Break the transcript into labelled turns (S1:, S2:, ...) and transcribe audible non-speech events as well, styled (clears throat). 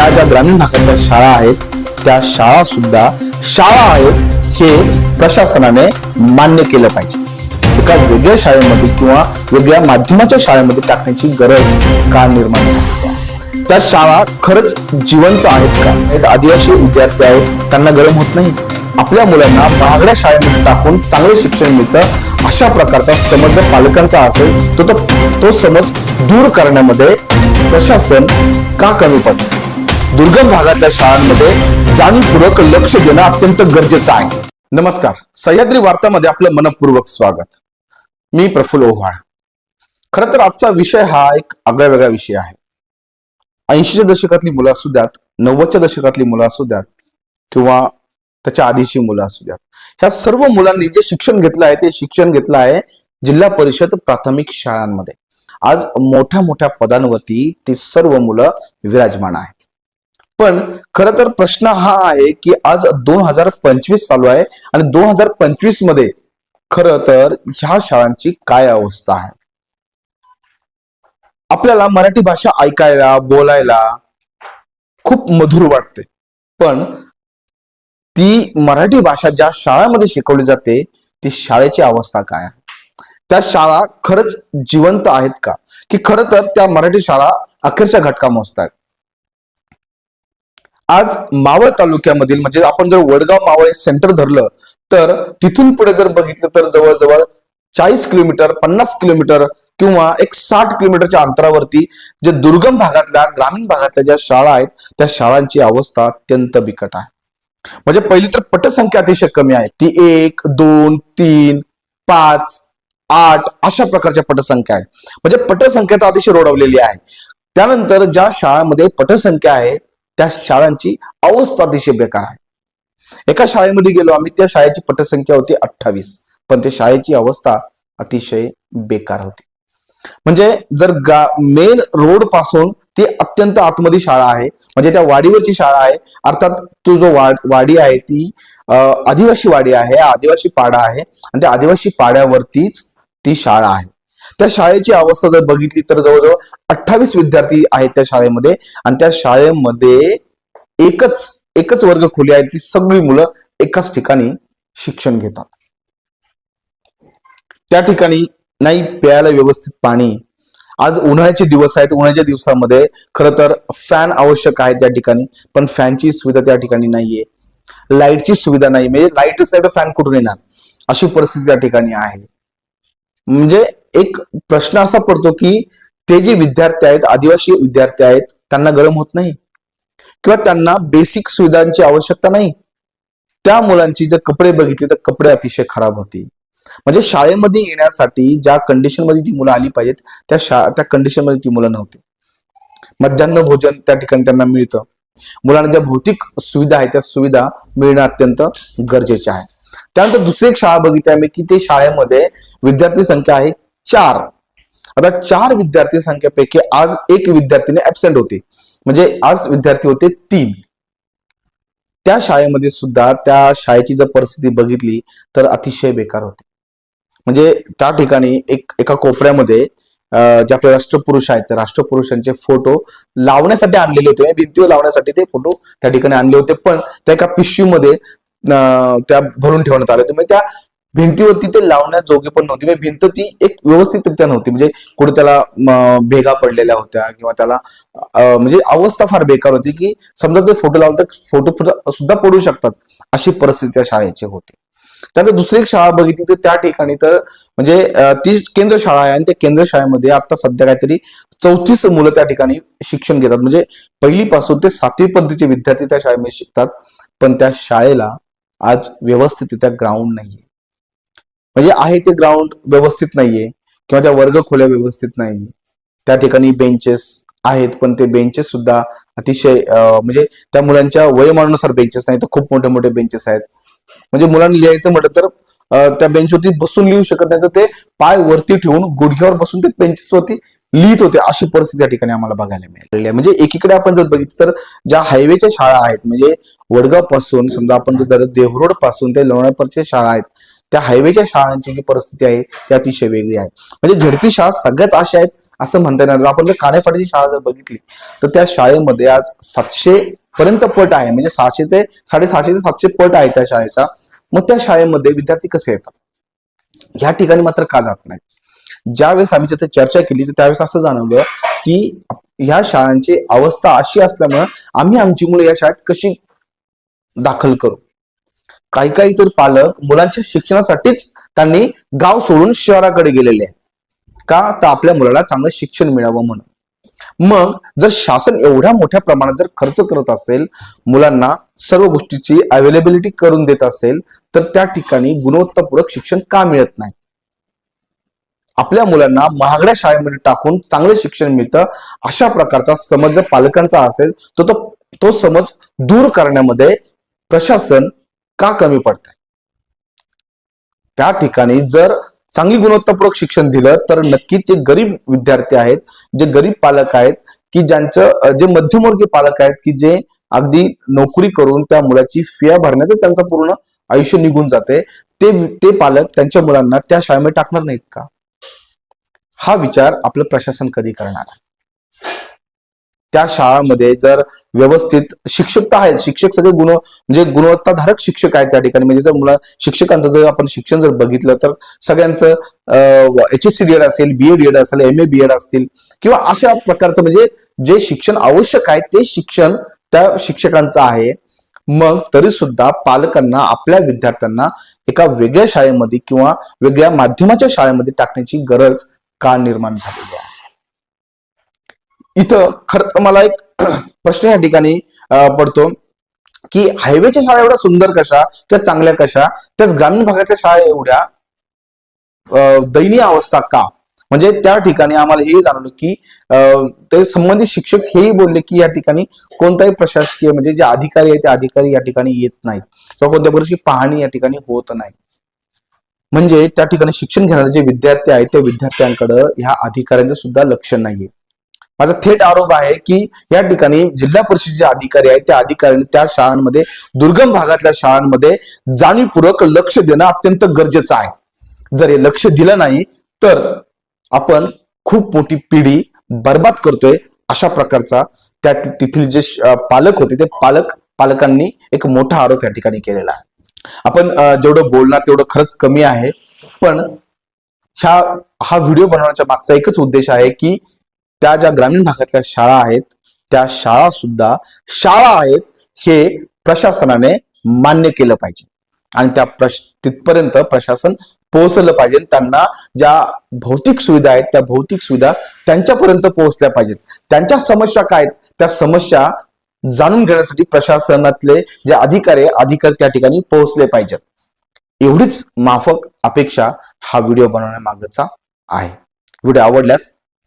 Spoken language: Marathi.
S1: ज्या ज्या ग्रामीण भागातल्या शाळा आहेत त्या शाळा सुद्धा शाळा आहेत हे प्रशासनाने मान्य केलं पाहिजे. एका वेगळ्या शाळेमध्ये किंवा वेगळ्या माध्यमाच्या शाळेमध्ये टाकण्याची गरज का निर्माण झाली? त्या शाळा खरंच जिवंत आहेत का? आदिवासी विद्यार्थी आहेत त्यांना गरम होत नाही? आपल्या मुलांना महागड्या शाळेमध्ये टाकून चांगलं शिक्षण मिळतं अशा प्रकारचा समज जर पालकांचा असेल तो तर तो समज दूर करण्यामध्ये प्रशासन का कमी पडतं? दुर्गम भागातल्या शाळांमध्ये जाणीवपूर्वक लक्ष देणं अत्यंत गरजेचं आहे. नमस्कार. सह्याद्री वार्तामध्ये आपलं मनपूर्वक स्वागत. मी प्रफुल्ल ओव्हाळ. खर तर आजचा विषय हा एक आगळ्या वेगळा विषय आहे. ऐंशीच्या दशकातली मुलं असू द्यात नव्वदच्या दशकातली मुलं असू द्यात किंवा त्याच्या आधीची मुलं असू द्यात. ह्या सर्व मुलांनी जे शिक्षण घेतलं आहे ते शिक्षण घेतलं आहे जिल्हा परिषद प्राथमिक शाळांमध्ये. आज मोठ्या मोठ्या पदांवरती ती सर्व मुलं विराजमान आहेत. पण खर तर प्रश्न हा आहे की आज दोन हजार पंचवीस चालू आहे आणि दोन हजार पंचवीसमध्ये खर तर ह्या शाळांची काय अवस्था आहे? आपल्याला मराठी भाषा ऐकायला बोलायला खूप मधुर वाटते. पण ती मराठी भाषा ज्या शाळांमध्ये शिकवली जाते ती शाळेची अवस्था काय आहे? त्या शाळा खरंच जिवंत आहेत का? की खरं तर त्या मराठी शाळा अखेरच्या घटका मोजतात आज मावळ तालुक्यामधील म्हणजे आपण जर वडगाव मावळ सेंटर धरलं तर तिथून पुढे जर बघितलं तर जवळजवळ चाळीस किलोमीटर पन्नास किलोमीटर किंवा एक साठ किलोमीटरच्या अंतरावरती जे दुर्गम भागातल्या ग्रामीण भागातल्या ज्या शाळा आहेत त्या शाळांची अवस्था अत्यंत बिकट आहे. म्हणजे पहिली तर पटसंख्या अतिशय कमी आहे. ती एक दोन तीन पाच आठ अशा प्रकारच्या पटसंख्या आहेत. म्हणजे पटसंख्या तर अतिशय रोडवलेली आहे. त्यानंतर ज्या शाळांमध्ये पटसंख्या आहे त्या शाळांची अवस्था अतिशय बेकार आहे. एका शाळेमध्ये गेलो आम्ही त्या शाळेची पटसंख्या होती अठ्ठावीस. पण त्या शाळेची अवस्था अतिशय बेकार होती. म्हणजे जर गा मेन रोडपासून ती अत्यंत आतमध्ये शाळा आहे म्हणजे त्या वाडीवरची शाळा आहे अर्थात तो जो वाड वाडी आहे ती आदिवासी वाडी आहे आदिवासी पाडा आहे आणि त्या आदिवासी पाड्यावरतीच ती शाळा आहे. त्या शाळेची अवस्था जर बघितली तर जवळजवळ अठ्ठावीस विद्यार्थी आहेत त्या शाळेमध्ये आणि त्या शाळेमध्ये एकच एकच वर्ग खोली आहे ती सगळी मुलं एकाच ठिकाणी शिक्षण घेतात. त्या ठिकाणी नाही प्यायला व्यवस्थित पाणी. आज उन्हाळ्याचे दिवस आहेत उन्हाळ्याच्या दिवसामध्ये खरं तर फॅन आवश्यक आहे त्या ठिकाणी पण फॅनची सुविधा त्या ठिकाणी नाहीये. लाईटची सुविधा नाही म्हणजे लाईटच नाही तर फॅन कुठून येणार? अशी परिस्थिती त्या ठिकाणी आहे. म्हणजे एक प्रश्न असा पडतो की ते जे विद्यार्थी आहेत आदिवासी विद्यार्थी आहेत त्यांना गरम होत नाही. किंवा त्यांना बेसिक सुविधांची आवश्यकता नाही. त्या मुलांची जर कपडे बघितले तर कपडे अतिशय खराब होते म्हणजे शाळेमध्ये येण्यासाठी ज्या कंडिशनमध्ये ती मुलं आली पाहिजेत त्या शा त्या कंडिशनमध्ये ती मुलं नव्हती. मध्यान्ह भोजन त्या ठिकाणी त्यांना मिळतं. मुलांना ज्या भौतिक सुविधा आहेत त्या सुविधा मिळणं अत्यंत गरजेचे आहे. त्यानंतर दुसरी एक शाळा बघितली आम्ही की ते शाळेमध्ये विद्यार्थी संख्या आहे चार. आता चार विद्यार्थी संख्येपैकी आज एक विद्यार्थीने ऍबसेंट होते. म्हणजे आज विद्यार्थी होते तीन. त्या शाळेमध्ये सुद्धा त्या शाळेची जर परिस्थिती बघितली तर अतिशय बेकार होते. म्हणजे त्या ठिकाणी एक एका कोपऱ्यामध्ये जे आपले राष्ट्रपुरुष आहेत त्या राष्ट्रपुरुषांचे फोटो लावण्यासाठी आणलेले होते. म्हणजे भिंतीवर लावण्यासाठी ते फोटो त्या ठिकाणी आणले होते. पण त्या एका पिशवीमध्ये अं, त्या भरून ठेवण्यात आले होते. म्हणजे त्या भिंतीवरती ते लावण्याजोगे पण नव्हती. म्हणजे भिंत ती एक व्यवस्थितरित्या नव्हती. म्हणजे कुठे त्याला भेगा पडलेल्या होत्या किंवा त्याला म्हणजे अवस्था फार बेकार होती की समजा ते फोटो लावलं तर फोटो सुद्धा पडू शकतात अशी परिस्थिती त्या शाळेची होती. त्यानंतर दुसरी एक शाळा बघितली तर त्या ठिकाणी तर म्हणजे ती केंद्र शाळा आहे आणि त्या केंद्र शाळेमध्ये आता सध्या काहीतरी चौतीस मुलं त्या ठिकाणी शिक्षण घेतात. म्हणजे पहिलीपासून ते सातवी पर्यंतचे विद्यार्थी त्या शाळेमध्ये शिकतात. पण त्या शाळेला आज व्यवस्थित त्या ग्राउंड नाहीये. म्हणजे आहे ते ग्राउंड व्यवस्थित नाहीये किंवा त्या वर्ग खोल्या व्यवस्थित नाही त्या ठिकाणी बेंचेस आहेत पण ते बेंचेस सुद्धा अतिशय म्हणजे त्या मुलांच्या वयोमानानुसार बेंचेस नाही तर खूप मोठे मोठे बेंचेस आहेत. म्हणजे मुलांनी लिहायचं म्हटलं तर त्या बेंचवरती बसून लिहू शकत नाही तर ते पाय वरती ठेवून गुडघ्यावर बसून ते बेंचेस वरती लिहित होते. अशी परिस्थिती त्या ठिकाणी आम्हाला बघायला मिळालेली आहे. म्हणजे एकीकडे आपण जर बघितलं तर ज्या हायवेच्या शाळा आहेत म्हणजे वडगावपासून समजा आपण जर देवरोडपासून ते लोणारपर्यंतच्या शाळा आहेत त्या हायवेच्या शाळांची जी परिस्थिती आहे ती अतिशय वेगळी आहे. म्हणजे झडपी शाळा सगळ्याच अशा आहेत असं म्हणता येणार. आपण जर कानेफाटीची शाळा जर बघितली तर त्या शाळेमध्ये आज सातशे पर्यंत पट आहे. म्हणजे सहाशे ते साडेसहाशे ते सातशे पट आहे त्या शाळेचा. मग त्या शाळेमध्ये विद्यार्थी कसे येतात? ह्या ठिकाणी मात्र का जात नाही ज्यावेळेस आम्ही तिथे चर्चा केली तर त्यावेळेस असं जाणवलं की ह्या शाळांची अवस्था अशी असल्यामुळे आम्ही आमची मुलं या शाळेत कशी दाखल करू? काही काही तर पालक मुलांच्या शिक्षणासाठीच त्यांनी गाव सोडून शहराकडे गेलेले आहेत. का? तर आपल्या मुलाला चांगलं शिक्षण मिळावं म्हणून. मग जर शासन एवढ्या मोठ्या प्रमाणात जर खर्च करत असेल मुलांना सर्व गोष्टीची अवेलेबिलिटी करून देत असेल तर त्या ठिकाणी गुणवत्तापूर्वक शिक्षण का मिळत नाही? आपल्या मुलांना महागड्या शाळेमध्ये टाकून चांगलं शिक्षण मिळतं अशा प्रकारचा समज जर पालकांचा असेल तर तो तो समज दूर करण्यामध्ये प्रशासन का कमी पडत त्या ठिकाणी जर चांगली गुणवत्तापूर्वक शिक्षण दिलं तर नक्कीच जे गरीब विद्यार्थी आहेत जे गरीब पालक आहेत की ज्यांचं जे मध्यमवर्गीय पालक आहेत की जे अगदी नोकरी करून त्या मुलाची फिया भरण्याचं त्यांचं पूर्ण आयुष्य निघून जाते ते ते पालक त्यांच्या मुलांना त्या शाळेमध्ये टाकणार नाहीत का? हा विचार आपलं प्रशासन कधी करणार आहे? त्या शाळामध्ये जर व्यवस्थित शिक्षक तर आहेत. शिक्षक सगळे गुण म्हणजे गुणवत्ताधारक शिक्षक आहेत त्या ठिकाणी. म्हणजे जर मुला शिक्षकांचं जर आपण शिक्षण जर बघितलं तर सगळ्यांचं H S C D Ed असेल बी एड एड असेल एम ए बी एड असतील किंवा अशा प्रकारचं म्हणजे जे शिक्षण आवश्यक आहे ते शिक्षण त्या शिक्षकांचं आहे. मग तरी सुद्धा पालकांना आपल्या विद्यार्थ्यांना एका वेगळ्या शाळेमध्ये किंवा वेगळ्या माध्यमाच्या शाळेमध्ये टाकण्याची गरज का निर्माण झालेली आहे? इथं खर तर मला एक (clears throat) प्रश्न या ठिकाणी पडतो की हायवेच्या शाळा एवढ्या सुंदर कशा किंवा चांगल्या कशा? त्याच ग्रामीण भागातल्या शाळा एवढ्या अं, दयनीय अवस्था का? म्हणजे त्या ठिकाणी आम्हाला हे जाणवलं की अं, ते संबंधित शिक्षक हेही बोलले की या ठिकाणी कोणताही प्रशासकीय म्हणजे जे अधिकारी आहेत ते अधिकारी या ठिकाणी येत नाहीत. किंवा कोणत्या प्रकारची पाहणी या ठिकाणी होत नाही. म्हणजे त्या ठिकाणी शिक्षण घेणारे जे विद्यार्थी आहेत त्या विद्यार्थ्यांकडे ह्या अधिकाऱ्यांचं सुद्धा लक्ष नाहीये. माझा थेट आरोप आहे की या ठिकाणी जिल्हा परिषद जे अधिकारी आहेत त्या अधिकाऱ्यांनी त्या शाळांमध्ये दुर्गम भागातल्या शाळांमध्ये जाणीवपूर्वक लक्ष देणं अत्यंत गरजेचं आहे. जर हे लक्ष दिलं नाही तर आपण खूप मोठी पिढी बर्बाद करतोय अशा प्रकारचा त्या तिथील जे पालक होते ते पालक पालकांनी एक मोठा आरोप या ठिकाणी केलेला आहे. आपण जेवढं बोलणार तेवढं खरंच कमी आहे पण ह्या हा व्हिडिओ बनवण्याच्या मागचा एकच उद्देश आहे की त्या ज्या ग्रामीण भागातल्या शाळा आहेत त्या शाळा सुद्धा शाळा आहेत हे प्रशासनाने मान्य केलं पाहिजे. आणि त्या प्रश तिथपर्यंत प्रशासन पोहोचलं पाहिजे. त्यांना ज्या भौतिक सुविधा आहेत त्या भौतिक सुविधा त्यांच्यापर्यंत पोहोचल्या पाहिजेत. त्यांच्या समस्या काय आहेत? त्या समस्या जाणून घेण्यासाठी प्रशासनातले जे अधिकारी अधिकारी त्या ठिकाणी पोहोचले पाहिजेत. एवढीच माफक अपेक्षा हा व्हिडिओ बनवण्यामागचा आहे. व्हिडिओ आवडल्यास